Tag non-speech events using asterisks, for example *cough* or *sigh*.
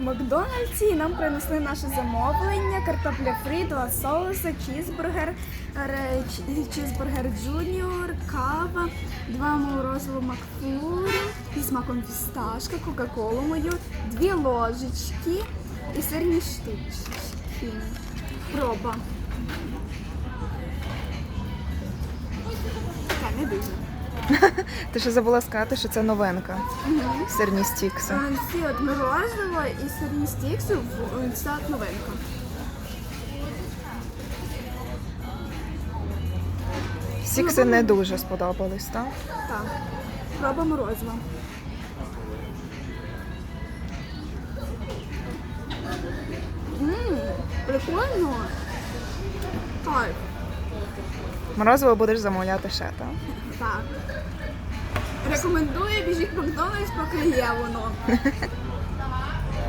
Макдональдсі і нам принесли наше замовлення, картопля фрі, два соуси, чізбургер, чізбургер джуніор, кава, два морозиво макфлурі зі смаком фісташка, кока-колу мою, дві ложечки і сирні штучки. Проба. Така не дуже. Ти ще забула сказати, що це новинка. Сирні стікси. Ці от морозиво і сирні стікси в- це новинка. Стікси не дуже сподобались, так? Так. Проба морозива. Ммм, прикольно. Кайф. Морозиво будеш замовляти ще, так? Так. Рекомендую біжіть в Макдональдс, поки є воно. *laughs*